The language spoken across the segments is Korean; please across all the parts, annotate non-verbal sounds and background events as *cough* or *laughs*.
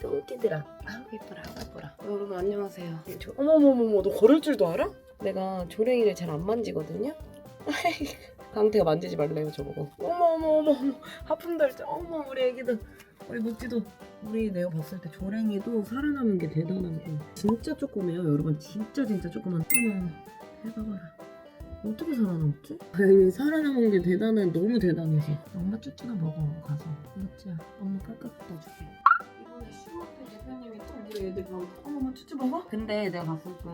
또 웃기더라. 아우 예뻐라, 아우 예뻐라. 여러분 안녕하세요. 저, 어머머머머, 너 걸을 줄도 알아? 내가 조랭이를 잘 안 만지거든요. *laughs* 강태가 만지지 말래요 저보고. 어머어머어머, 하품 달자. 어머 우리 애기도, 우리 모찌도. 우리 내가 봤을 때 조랭이도 살아남은 게 대단한 거. 진짜 조그매요, 여러분. 진짜 진짜 조그만. 어머, 해봐봐라. 어떻게 살아남지? 아니, 살아남은 게 대단해, 너무 대단해서. 엄마 쭈쭈나 먹어, 가서. 맞지야, 엄마 깔깔 갖다 줄게. 이번에 슈마트 대표님이 또 우리 애들 막 어머머 쭈쭈 먹어? 근데 내가 봤을 때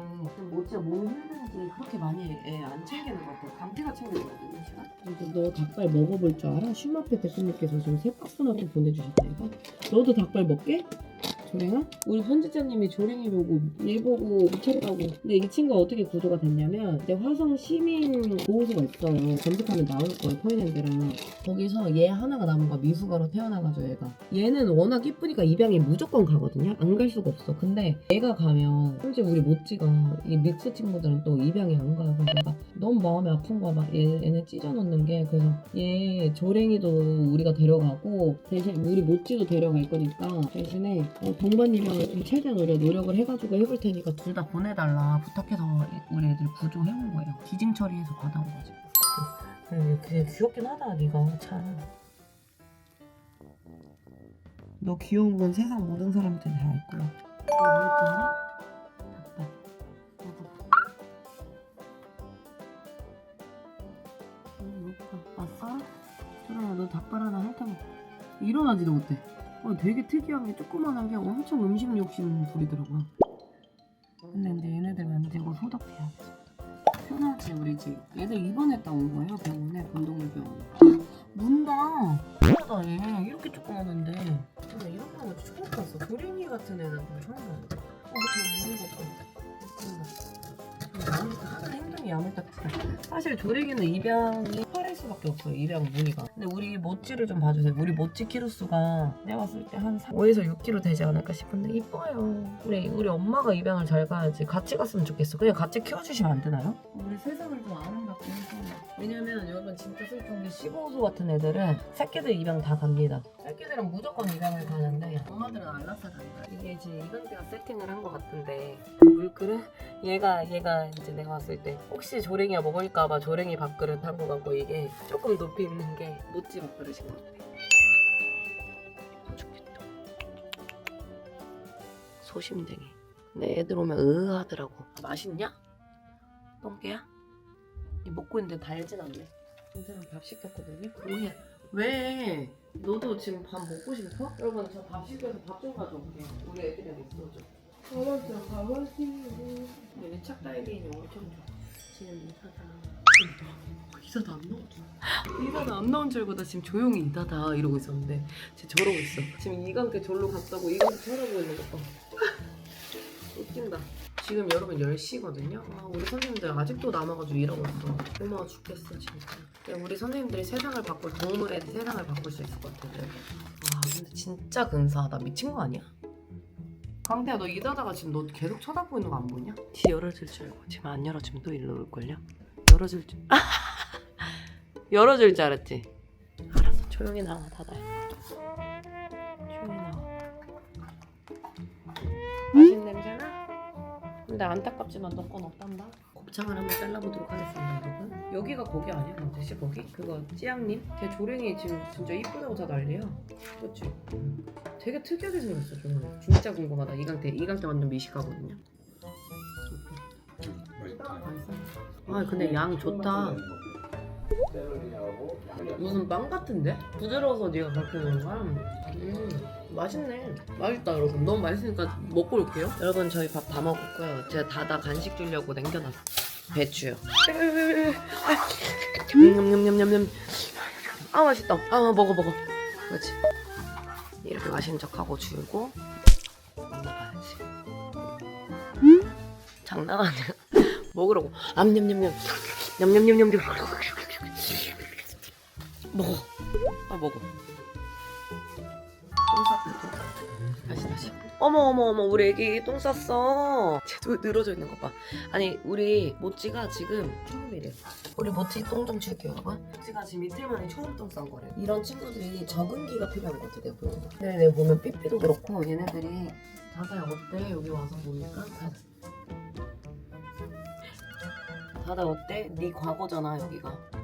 모찌가 몸이 힘든지 그렇게 많이 애 안 챙기는 것 같아. 감태가 챙겨주거든요, 시간. 이제 너 닭발 먹어볼 줄 알아? 슈마트 대표님께서 지금 세 박스나 또 보내주셨다니까? 너도 닭발 먹게? 조랭아? 우리 선지자님이 조랭이 보고 얘 보고 미쳤다고. 근데 이 친구가 어떻게 구조가 됐냐면 이제 화성 시민 보호소가 있어요. 검색하면 나올 거예요 포인핸드랑. 거기서 얘 하나가 남은 거야 미숙아로 태어나가지고 얘가. 얘는 워낙 이쁘니까 입양이 무조건 가거든요. 안 갈 수가 없어. 근데 얘가 가면 솔직히 우리 모찌가 이 믹스 친구들은 또 입양이 안 그래서 내가 너무 마음이 아픈 거야. 막 얘, 얘네 찢어놓는 게. 그래서 얘 조랭이도 우리가 데려가고 대신 우리 모찌도 데려갈 거니까 대신에 어, 동반 입양을 좀 최대한 우리가 노력을 해가지고 해볼 테니까 둘 다 보내달라 부탁해서 우리 애들 구조해온 거예요 기증 처리해서 받아온 거지 응, 그게 귀엽긴 하다 네가 참. 너 귀여운 건 세상 모든 사람들이 다알 거야. 너 예쁘니? 응, 예뻐. 왔어? 소랑아, 너 닭발 하나 할 테면 일어나지도 못해. 어, 되게 특이한 게 조그만한 게 엄청 음식 욕심 부리더라고요. 근데 근데 얘네들 만지고 소독해야지. 편하지 우리 집. 얘들 입원했다 온 거예요 병원에 본동물 병원에. 문다. 편하다 얘. 이렇게 조그만한데. 근데 이렇게 거 처음 봤어. 도린이 같은 애는 처음 봤어. 어, 저 무는 것 봐. 야물딱 하는 행동이 야물딱 사실 조리기는 입양이 8일 수밖에 없어요 입양 무늬가. 근데 우리 모찌를 좀 봐주세요. 우리 모찌 키로수가 내가 봤을 때 한 5에서 6kg 되지 않을까 싶은데 이뻐요. 우리 우리 엄마가 입양을 잘 가야지 같이 갔으면 좋겠어. 그냥 같이 키워주시면 안 되나요? 우리 세상을 좀 아름답게 해서. 왜냐면 여러분 진짜 슬픈 게 15수 같은 애들은 새끼들 입양 다 갑니다. 새끼들은 무조건 입양을 가는데 엄마들은 안라사 간다 이게 지금 이건태가 세팅을 한 것 같은데 물그릇? 얘가 얘가 이제 내가 봤을 때 혹시 조랭이가 먹을까봐 조랭이 밥그릇 한거 같고 이게 조금 높이 있는 게 모찌 밥그릇인 것 같아. 좋겠다. 소심쟁이. 근데 애들 오면 으 하더라고. 맛있냐? 똥개야? 이 먹고 있는데 달진 않네. 선생님 밥 시켰거든요. 뭐야? 왜? 너도 지금 밥 먹고 싶어? 여러분 저 밥 시켜서 밥 좀 가져올게요. 우리 애들이랑 있어줘. 알았어, 가만히. 얘네 착다이기인이 엄청 좋아. 지금 이사다. 이사다 안 나오지? 이사다 안 나온 줄 알고 나 지금 조용히 이다다 이러고 있었는데 지금 저러고 있어. 지금 이강태 절로 갔다고 이강태 쳐다보고 있는 것 봐. 웃긴다. 지금 여러분 10시거든요. 아, 우리 선생님들 아직도 남아가지고 일하고 있어. 고마워 죽겠어 진짜. 근데 우리 선생님들이 세상을 바꿀 동물의 세상을 바꿀 수 있을 것 같아. 와 근데 진짜 근사하다. 미친 거 아니야? 강태야 너 이다다가 지금 너 계속 쳐다보고 있는 거 안 보냐? 뒤 열어줄 줄 알고 지금 안 열어주면 또 일로 올걸요? 열어줄 줄 *laughs* 열어줄 줄 알았지? 알았어 조용히 나와 닫아 근데 안타깝지만 너 건 없단다 곱창을 한번 잘라보도록 하겠습니다 여러분 여기가 거기 아니야 강태씨 거기? 그거 찌양님? 걔 조랭이 지금 진짜 이쁘다고 다 난리야 그치? 되게 특이하게 생겼어 조랭이 진짜 궁금하다 이강태 이강태 완전 미식가거든요 맛있어? 아 근데 양 좋다 무슨 빵 같은데? 부드러워서 네가 그렇게 먹는 거야? 음, 맛있네. 맛있다, 여러분. 너무 맛있으니까 먹고 올게요. 여러분, 저희 밥 다 먹었고요. 제가 다다 간식 주려고 남겨놨어. 배추요. 아, 냠냠냠냠냠. 아, 맛있다. 아, 먹어, 먹어. 그렇지. 이렇게 맛있는 척하고 주고 먹어봐야지. 장난 아니야. *laughs* 먹으라고. 암냠냠냠. 냠냠냠냠냠. 먹어. 아 먹어. 똥 쌌다. 다시 다시. 어머 어머 어머 우리 애기 똥 쌌어. 쟤도 늘어져 있는 것 봐. 아니 우리 모찌가 지금 처음이래. 우리 모찌 똥 좀 줄게요 여러분. 모찌가 지금 이틀 만에 처음 똥 싼 거래. 이런 친구들이 적응기가 필요한 것 같아 내가 거. 근데 내가 보면 삐삐도 그렇고 얘네들이 다들 어때 여기 와서 보니까 다들 다들 어때? 네 과거잖아 여기가.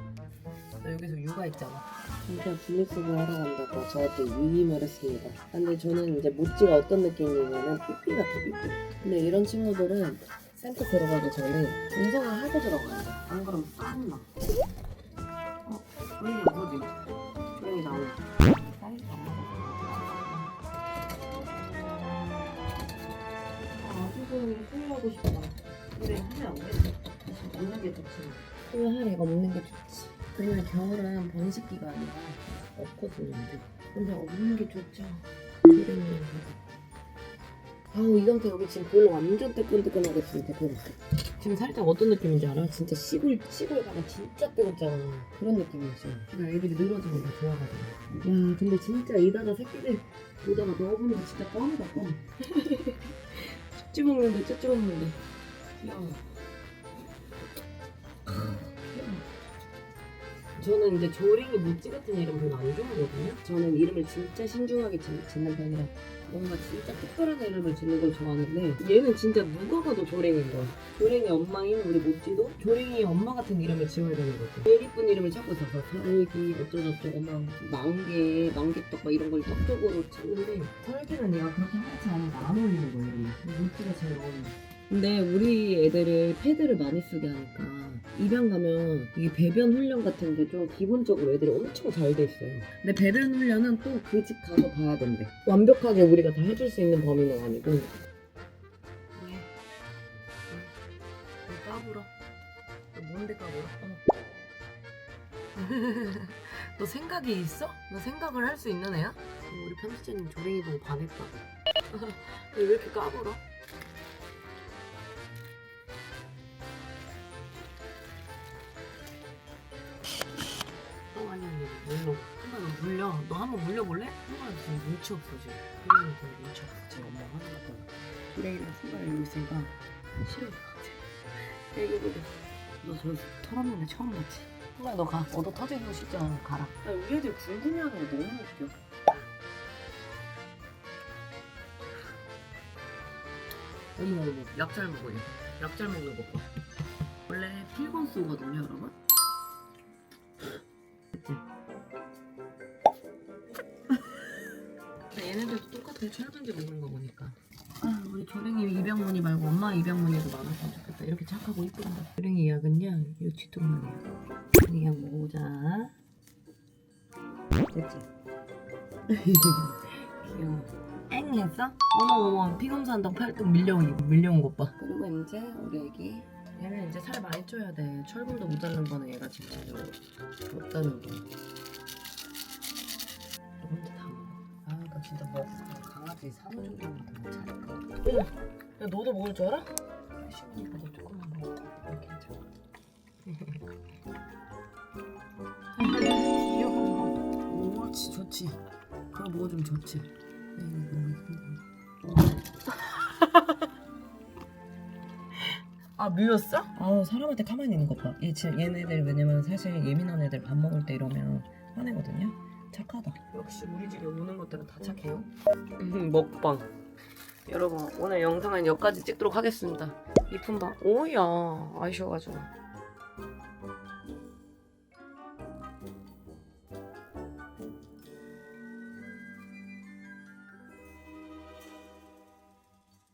나 여기서 육아 했잖아. 진짜 분리수거 하러 간다고 저한테 위임을 했습니다. 근데 저는 이제 모찌가 어떤 느낌이냐면 삐삐 같아 삐삐. 근데 이런 친구들은 센터 들어가기 전에 분석을 하고 들어가야 돼. 안 그러면 싸움나. 어, 조용히 어디? 조용히 나오. 사이즈 안 맞아. 아, 지금 후회하고 싶다. 그래, 후회 안 돼. 먹는 게 좋지. 후회하니까 먹는 게 좋지. 왜냐면 겨울은 번식기가 아니라 없거든요. 이제. 근데 없는 게 좋죠. 조림이랑 아우 이 상태 여기 지금 볼로 완전 뜨끈뜨끈하게 지금 데펴놨어. 지금 살짝 어떤 느낌인지 알아? 진짜 시골 시골 가면 진짜 뜨겁잖아. 그런 느낌이었어. 그러니까 애들이 늘어지는 거 좋아하거든. 야 근데 진짜 이다가 새끼들 보다가 넣어보니까 진짜 껌이다 껌. *laughs* 쭈쭈 먹는데 쭈쭈 먹는데. 귀여워. 저는 이제 조랭이 모찌 같은 이름 별로 안 좋아하거든요. 저는 이름을 진짜 신중하게 짓- 짓는 편이라 뭔가 진짜 특별한 이름을 짓는 걸 좋아하는데 얘는 진짜 누가 봐도 조랭인 거야. 조랭이 엄마인 우리 모찌도 조랭이 엄마 같은 이름을 지어야 되는 거지. 제일 이쁜 이름을 찾고 있어서 설기 어쩌고저쩌고 막 망개, 망개떡 막 이런 걸 떡적으로 찾는데 설기는 얘가 그렇게 하얗지 않아서 안 어울리는 거예요. 모찌가 제일 어울려. 근데 우리 애들을 패드를 많이 쓰게 하니까 입양 가면 이 배변 훈련 같은 게 좀 기본적으로 애들이 엄청 잘 돼 있어요. 근데 배변 훈련은 또 그 집 가서 봐야 된대. 완벽하게 우리가 다 해줄 수 있는 범위는 아니고. 왜? 왜? 왜 까불어? 너 뭔데 까불어? 어머. *laughs* 너 생각이 있어? 너 생각을 할 수 있는 애야? 어, 우리 편집자님 조랭이 보고 반했다. *laughs* 왜 이렇게 까불어? 어 한번 물려볼래? 한번 지금 눈치 없어. 지금 좀 눈치 없어 지금. 엄마 하는 거 그레이랑 신발 이러고 있으니까 싫어. 애기 보고 너저 털었는데 처음 봤지? 신발 너가. 얻어 터지고 싶지 않아? 가라. 야 우리 애들 궁금해하는 거 너무 웃겨. 어머 어머 약잘 먹어요 약잘 먹는 거 봐. 원래 필곤수거든요 여러분? 근데 얘네들도 똑같아 철분제 먹는 거 보니까. 아 우리 조랭이 입양문이 말고 엄마 입양문이도 많았으면 좋겠다. 이렇게 착하고 이쁜다. 조랭이 약은요 이 뒷동만이에요 조랭이 약 먹어보자. 됐지? *laughs* 귀여워. 엥 했어? 어머 어머 피검사한다고 팔뚝 밀려온 밀려온 것 봐. 그리고 이제 우리 애기. 얘는 이제 살 많이 쪄야 돼. 철분도 모자른 거는 얘가 진짜 없다는 게 강아지 산후조리만 더 잘할까. 어머, 야 너도 먹을 줄 알아? 시원이가 너 조금만 먹어. 이렇게 괜찮아. 귀여워. 옳지, 좋지. 그거 먹어주면 좋지. 네, 너무 힘들어. 아 미웠어? 아 사람한테 가만히 있는 거 봐. 얘 지금 얘네들 왜냐면 사실 예민한 애들 밥 먹을 때 이러면 화내거든요. 착하다. 역시 우리 집에 오는 것들은 다 착해요. 음, 먹방. 여러분 오늘 영상은 여기까지 찍도록 하겠습니다. 이쁜 방 오야 아이셔가지고